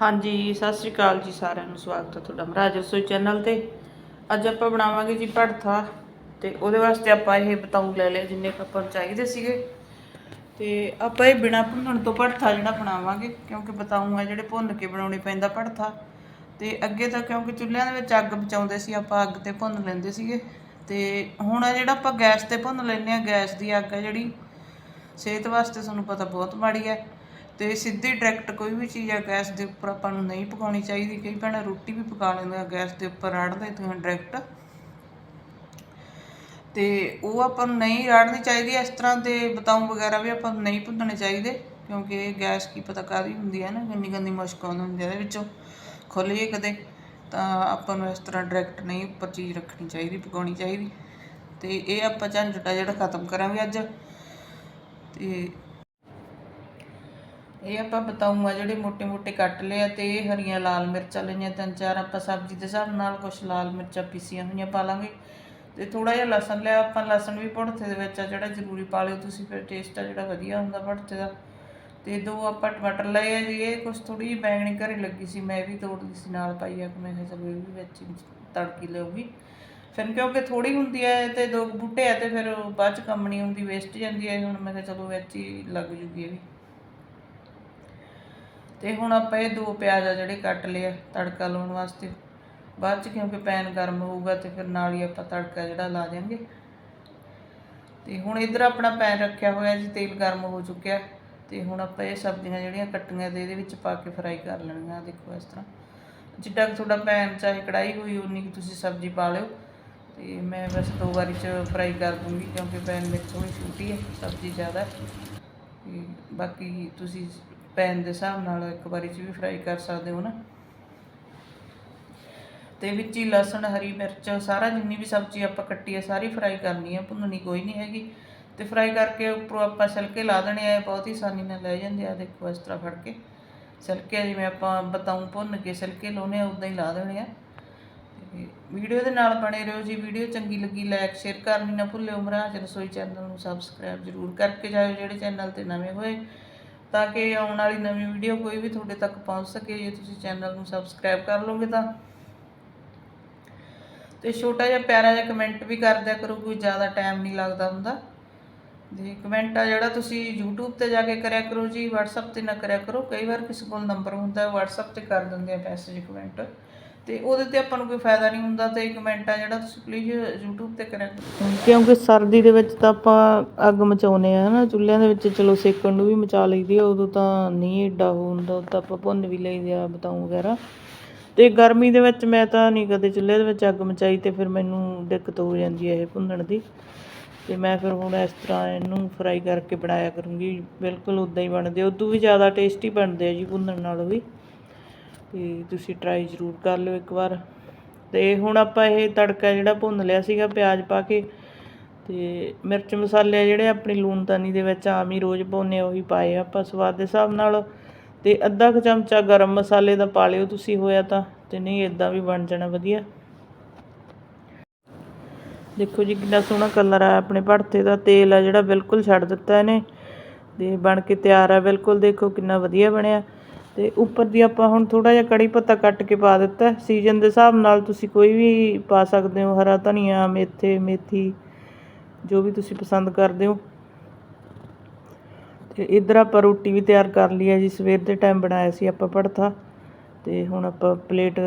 ਹਾਂਜੀ, ਸਤਿ ਸ਼੍ਰੀ ਅਕਾਲ ਜੀ ਸਾਰਿਆਂ ਨੂੰ, ਸਵਾਗਤ ਹੈ ਤੁਹਾਡਾ ਮਹਾਰਾਜ ਰਸੋਈ ਚੈਨਲ ਤੇ। ਅੱਜ ਆਪਾਂ ਬਣਾਵਾਂਗੇ ਜੀ ਭੜਥਾ ਤੇ ਉਹਦੇ ਵਾਸਤੇ ਆਪਾਂ ਇਹ ਬਤਾਊ ਲੈ ਲਿਆ ਜਿੰਨੇ ਆਪਾਂ ਨੂੰ ਚਾਹੀਦੇ ਸੀਗੇ। ਤੇ ਆਪਾਂ ਇਹ ਬਿਨਾ ਭੁੰਨਣ ਤੋਂ ਭੜਥਾ ਜਿਹੜਾ ਬਣਾਵਾਂਗੇ, ਕਿਉਂਕਿ ਬਤਾਊ ਆ ਜਿਹੜੇ ਭੁੰਨ ਕੇ ਬਣਾਉਣੇ ਪੈਂਦਾ ਭੜਥਾ ਤੇ ਅੱਗੇ ਤਾਂ ਕਿਉਂਕਿ ਚੁੱਲ੍ਹਿਆਂ ਦੇ ਵਿੱਚ ਅੱਗ ਬਚਾਉਂਦੇ ਸੀ, ਆਪਾਂ ਅੱਗ ਤੇ ਭੁੰਨ ਲੈਂਦੇ ਸੀਗੇ। ਤੇ ਹੁਣ ਆ ਜਿਹੜਾ ਆਪਾਂ ਗੈਸ ਤੇ ਭੁੰਨ ਲੈਂਦੇ ਆ ਗੈਸ ਦੀ ਅੱਗ ਹੈ ਜਿਹੜੀ, ਸਿਹਤ ਵਾਸਤੇ ਤੁਹਾਨੂੰ ਪਤਾ ਬਹੁਤ ਮਾੜੀ ਹੈ। ਤੇ ਸਿੱਧੀ ਡਾਇਰੈਕਟ ਕੋਈ ਵੀ ਚੀਜ਼ ਆ, ਗੈਸ ਦੇ ਉੱਪਰ ਆਪਾਂ ਨੂੰ ਨਹੀਂ ਪਕਾਉਣੀ ਚਾਹੀਦੀ। ਕਈ ਭੈਣਾਂ ਰੋਟੀ ਵੀ ਪਕਾ ਲੈਂਦੇ ਆ ਗੈਸ ਦੇ ਉੱਪਰ ਰੜ ਤੁਸੀਂ ਡਾਇਰੈਕਟ ਤੇ ਉਹ ਆਪਾਂ ਨੂੰ ਨਹੀਂ ਰੜਨੀ ਚਾਹੀਦੀ, ਇਸ ਤਰ੍ਹਾਂ ਦੇ ਬਤਾਊ ਵਗੈਰਾ ਵੀ ਆਪਾਂ ਨੂੰ ਨਹੀਂ ਭੁੰਨਣੇ ਚਾਹੀਦੇ, ਕਿਉਂਕਿ ਇਹ ਗੈਸ ਕੀ ਪਤਾ ਕਾਹਦੀ ਹੁੰਦੀ ਹੈ ਨਾ ਗੰਦੀ ਗੰਦੀ ਮੁਸ਼ਕ ਆਉਂਦੀ ਹੁੰਦੀ ਹੈ ਇਹਦੇ ਵਿੱਚੋਂ। ਖੁੱਲ ਕਦੇ, ਤਾਂ ਆਪਾਂ ਨੂੰ ਇਸ ਤਰ੍ਹਾਂ ਡਾਇਰੈਕਟ ਨਹੀਂ ਉੱਪਰ ਚੀਜ਼ ਰੱਖਣੀ ਚਾਹੀਦੀ, ਪਕਾਉਣੀ ਚਾਹੀਦੀ। ਤੇ ਇਹ ਆਪਾਂ ਝੰਡਾ ਜਿਹੜਾ ਖਤਮ ਕਰਾਂਗੇ ਅੱਜ। ਤੇ ਇਹ ਆਪਾਂ ਬਤਾਉਂਗਾ ਜਿਹੜੇ ਮੋਟੇ ਮੋਟੇ ਕੱਟ ਲਏ ਆ ਤੇ ਇਹ ਹਰੀਆਂ ਲਾਲ ਮਿਰਚਾਂ ਲਈਆਂ, ਤਿੰਨ ਚਾਰ ਆਪਾਂ ਸਬਜ਼ੀ ਦੇ ਹਿਸਾਬ ਨਾਲ ਕੁਝ ਲਾਲ ਮਿਰਚਾਂ ਪੀਸੀਆਂ ਹੋਈਆਂ ਪਾ ਲਾਂਗੇ। ਤੇ ਥੋੜਾ ਜਿਹਾ ਲਸਣ ਲਿਆ, ਆਪਾਂ ਲਸਣ ਵੀ ਭੜਥੇ ਦੇ ਵਿੱਚ ਆ, ਜਿਹੜਾ ਜ਼ਰੂਰੀ ਪਾ ਲਿਓ ਤੁਸੀਂ, ਫਿਰ ਟੇਸਟ ਆ ਜਿਹੜਾ ਵਧੀਆ ਹੁੰਦਾ ਭੜਥੇ ਦਾ। ਤੇ ਦੋ ਆਪਾਂ ਟਮਾਟਰ ਲਏ ਆ ਜੀ, ਇਹ ਕੁਝ ਥੋੜੀ ਜਿਹੀ ਬੈਂਗਣੀ ਘਰੇ ਲੱਗੀ ਸੀ, ਮੈਂ ਵੀ ਤੋੜ ਲਈ ਸੀ ਨਾਲ ਪਾਈ ਆ ਕਿ ਮੈਂ ਕਿਹਾ ਚਲੋ ਇਹ ਵੀ ਵਿੱਚ ਤੜਕੀ ਲਊਗੀ। ਫਿਰ ਕਿਉਂਕਿ ਥੋੜੀ ਹੁੰਦੀ ਹੈ ਤੇ ਦੋ ਬੂਟੇ ਆ ਤੇ ਫਿਰ ਬਾਅਦ ਚ ਕੰਮ ਨਹੀਂ ਹੁੰਦੀ ਵੇਸਟ ਜਾਂਦੀ ਹੈ ਹੁਣ ਮੈਂ ਕਿਹਾ ਚਲੋ ਵਿੱਚ ਹੀ ਲੱਗ ਜੂਗੀ ਇਹ ਵੀ। ਤੇ ਹੁਣ ਆਪਾਂ ਇਹ ਦੋ ਪਿਆਜ਼ ਆ ਜਿਹੜੇ ਕੱਟ ਲਏ ਆ, ਤੜਕਾ ਲਾਉਣ ਵਾਸਤੇ। ਬਾਅਦ ਚ ਕਿਉਂਕਿ ਪੈਨ ਗਰਮ ਹੋਊਗਾ ਤੇ ਫਿਰ ਨਾਲ ਹੀ ਆਪਾਂ ਤੜਕਾ ਜਿਹੜਾ ਲਾ ਦਿਆਂਗੇ। ਤੇ ਹੁਣ ਇਧਰ ਆਪਣਾ ਪੈਨ ਰੱਖਿਆ ਹੋਇਆ ਜੀ, ਤੇਲ ਗਰਮ ਹੋ ਚੁੱਕਿਆ। ਤੇ ਹੁਣ ਆਪਾਂ ਇਹ ਸਬਜ਼ੀਆਂ ਜਿਹੜੀਆਂ ਕੱਟੀਆਂ ਤੇ ਇਹਦੇ ਵਿੱਚ ਪਾ ਕੇ ਫਰਾਈ ਕਰ ਲੈਣੀਆਂ ਦੇਖੋ ਇਸ ਤਰ੍ਹਾਂ। ਜਿੱਡਾ ਕਿ ਤੁਹਾਡਾ ਪੈਨ ਚਾਹੇ ਕੜਾਈ ਹੋਈ ਉਨੀ ਕੁ ਤੁਸੀਂ ਸਬਜ਼ੀ ਪਾ ਲਿਓ। ਤੇ ਮੈਂ ਬਸ ਦੋ ਵਾਰੀ ਚ ਫਰਾਈ ਕਰ ਦੂੰਗੀ ਕਿਉਂਕਿ ਪੈਨ ਮੇਰੀ ਥੋੜੀ ਛੋਟੀ ਹੈ, ਸਬਜ਼ੀ ਜ਼ਿਆਦਾ। ਹੈ ਬਾਕੀ ਤੁਸੀਂ ਪੈਨ ਦੇ ਹਿਸਾਬ ਨਾਲ ਇੱਕ ਵਾਰੀ ਚ ਵੀ ਫਰਾਈ ਕਰ ਸਕਦੇ ਹੋ ਨਾ। ਤੇ ਵਿੱਚ ਹੀ ਲਸਣ, ਹਰੀ ਮਿਰਚ, ਸਾਰਾ ਜਿੰਨੀ ਵੀ ਸਬਜ਼ੀ ਆਪਾਂ ਕੱਟੀ ਹੈ ਸਾਰੀ ਫਰਾਈ ਕਰਨੀ ਹੈ ਭੁੰਨਣੀ ਕੋਈ ਨਹੀਂ ਹੈਗੀ। ਤੇ ਫਰਾਈ ਕਰਕੇ ਉੱਪਰੋਂ ਆਪਾਂ ਛਿਲਕੇ ਲਾ ਦੇਣੇ ਆ ਬਹੁਤ ਹੀ ਆਸਾਨੀ ਨਾਲ ਲੈ ਜਾਂਦੇ ਆ। ਦੇਖੋ ਇਸ ਤਰ੍ਹਾਂ ਫੜ ਕੇ ਛਿਲਕੇ ਜਿਵੇਂ ਆਪਾਂ ਬਤਾਉ ਭੁੰਨ ਕੇ ਛਿਲਕੇ ਲਾਉਨੇ ਆ, ਉਦਾਂ ਹੀ ਲਾ ਦੇਣੇ ਆ। ਵੀਡੀਓ ਦੇ ਨਾਲ ਬਣੇ ਰਹੋ ਜੀ। ਵੀਡੀਓ ਚੰਗੀ ਲੱਗੀ ਲਾਈਕ ਸ਼ੇਅਰ ਕਰਨੀ ਨਾ ਭੁੱਲਿਓ। ਮਹਾਰਾਜ ਰਸੋਈ ਚੈਨਲ ਨੂੰ ਸਬਸਕ੍ਰਾਈਬ ਜ਼ਰੂਰ ਕਰਕੇ ਜਾਇਓ, ਜਿਹੜੇ ਚੈਨਲ ਤੇ ਨਵੇਂ ਹੋਏ। ਤਾਂ ਕਿ ਆਉਣ ਵਾਲੀ ਨਵੀਂ ਵੀਡੀਓ ਕੋਈ ਵੀ ਤੁਹਾਡੇ ਤੱਕ ਪਹੁੰਚ ਸਕੇ, ਜੇ ਤੁਸੀਂ ਚੈਨਲ ਨੂੰ ਸਬਸਕ੍ਰਾਈਬ ਕਰ ਲਓਗੇ ਤਾਂ। ਤੇ ਛੋਟਾ ਜਿਹਾ ਪਿਆਰਾ ਜਿਹਾ ਕਮੈਂਟ ਵੀ ਕਰ ਦਿਆ ਕਰੋ, ਕੋਈ ਜ਼ਿਆਦਾ ਟਾਈਮ ਨਹੀਂ ਲੱਗਦਾ ਹੁੰਦਾ। ਤੇ ਕਮੈਂਟ ਆ ਜਿਹੜਾ ਤੁਸੀਂ YouTube ਤੇ ਜਾ ਕੇ ਕਰਿਆ ਕਰੋ ਜੀ, WhatsApp ਤੇ ਨਾ ਕਰਿਆ ਕਰੋ। ਕਈ ਵਾਰ ਕਿਸੇ ਕੋਲ ਨੰਬਰ ਹੁੰਦਾ ਹੈ WhatsApp ਤੇ ਕਰ ਦਿੰਦੇ ਆ ਮੈਸੇਜ ਕਮੈਂਟ ਤੇ ਉਹਦੇ ਤੇ ਆਪਾਂ ਨੂੰ ਕੋਈ ਫਾਇਦਾ ਨਹੀਂ ਹੁੰਦਾ ਤੇ ਕਮੈਂਟ ਆ ਜਿਹੜਾ ਤੁਸੀਂ ਪਲੀਜ਼ YouTube ਤੇ ਕਰਿਆ ਕਿਉਂਕਿ ਸਰਦੀ ਦੇ ਵਿੱਚ ਤਾਂ ਆਪਾਂ ਅੱਗ ਮਚਾਉਨੇ ਆ ਹਨਾ? ਚੁੱਲ੍ਹਿਆਂ ਦੇ ਵਿੱਚ ਚਲੋ ਸੇਕਣ ਨੂੰ ਵੀ ਮਚਾ ਲਈਦੀ ਆ, ਉਦੋਂ ਤਾਂ ਨਹੀਂ ਏਡਾ ਉਹ ਹੁੰਦਾ ਉਹ ਤਾਂ ਆਪਾਂ ਭੁੰਨ ਵੀ ਲਈਦੇ ਆ ਬਤਾਉ ਵਗੈਰਾ। ਤੇ ਗਰਮੀ ਦੇ ਵਿੱਚ ਮੈਂ ਤਾਂ ਨਹੀਂ ਕਦੇ ਚੁੱਲ੍ਹੇ ਦੇ ਵਿੱਚ ਅੱਗ ਮਚਾਈ ਤੇ ਫਿਰ ਮੈਨੂੰ ਦਿੱਕਤ ਹੋ ਜਾਂਦੀ ਹੈ ਇਹ ਭੁੰਨਣ ਦੀ। ਤੇ ਮੈਂ ਫਿਰ ਹੁਣ ਇਸ ਤਰ੍ਹਾਂ ਇਹਨੂੰ ਫਰਾਈ ਕਰਕੇ ਬਣਾਇਆ ਕਰੂੰਗੀ, ਬਿਲਕੁਲ ਉਦਾਂ ਹੀ ਬਣਦੇ ਉਦੋਂ ਵੀ ਜ਼ਿਆਦਾ ਟੇਸਟੀ ਬਣਦੇ ਆ ਜੀ ਭੁੰਨਣ ਨਾਲੋਂ ਵੀ। ਅਤੇ ਤੁਸੀਂ ਟਰਾਈ ਜ਼ਰੂਰ ਕਰ ਲਿਓ ਇੱਕ ਵਾਰ। ਅਤੇ ਹੁਣ ਆਪਾਂ ਇਹ ਤੜਕਾ ਜਿਹੜਾ ਭੁੰਨ ਲਿਆ ਸੀਗਾ ਪਿਆਜ਼ ਪਾ ਕੇ ਅਤੇ ਮਿਰਚ ਮਸਾਲੇ ਜਿਹੜੇ ਆਪਣੀ ਲੂਣਦਾਨੀ ਦੇ ਵਿੱਚ ਆਮ ਹੀ ਰੋਜ਼ ਪਾਉਂਦੇ ਉਹੀ ਪਾਏ ਆਪਾਂ ਸਵਾਦ ਦੇ ਹਿਸਾਬ ਨਾਲ। ਅਤੇ ਅੱਧਾ ਕੁ ਚਮਚਾ ਗਰਮ ਮਸਾਲੇ ਦਾ ਪਾ ਲਿਓ ਤੁਸੀਂ ਹੋਇਆ ਤਾਂ, ਤੇ ਨਹੀਂ ਇਦਾਂ ਵੀ ਬਣ ਜਾਣਾ ਵਧੀਆ। ਦੇਖੋ ਜੀ ਕਿੰਨਾ ਸੋਹਣਾ ਕਲਰ ਆ ਆਪਣੇ ਭੜਥੇ ਦਾ, ਤੇਲ ਆ ਜਿਹੜਾ ਬਿਲਕੁਲ ਛੱਡ ਦਿੱਤਾ ਇਹਨੇ, ਤੇ ਬਣ ਕੇ ਤਿਆਰ ਆ ਬਿਲਕੁਲ, ਦੇਖੋ ਕਿੰਨਾ ਵਧੀਆ ਬਣਿਆ। ਅਤੇ ਉੱਪਰ ਦੀ ਆਪਾਂ ਹੁਣ ਥੋੜ੍ਹਾ ਜਿਹਾ ਕੜੀ ਪੱਤਾ ਕੱਟ ਕੇ ਪਾ ਦਿੱਤਾ। ਸੀਜ਼ਨ ਦੇ ਹਿਸਾਬ ਨਾਲ ਤੁਸੀਂ ਕੋਈ ਵੀ ਪਾ ਸਕਦੇ ਹੋ, ਹਰਾ ਧਨੀਆ, ਮੇਥੇ, ਮੇਥੀ, ਜੋ ਵੀ ਤੁਸੀਂ ਪਸੰਦ ਕਰਦੇ ਹੋ। ਤੇ ਇਧਰ ਆਪਾਂ ਰੋਟੀ ਵੀ ਤਿਆਰ ਕਰ ਲਈ ਹੈ ਜੀ, ਸਵੇਰ ਦੇ ਟਾਈਮ ਬਣਾਇਆ ਸੀ ਆਪਾਂ ਭੜਥਾ। ਤੇ ਹੁਣ ਆਪਾਂ ਪਲੇਟ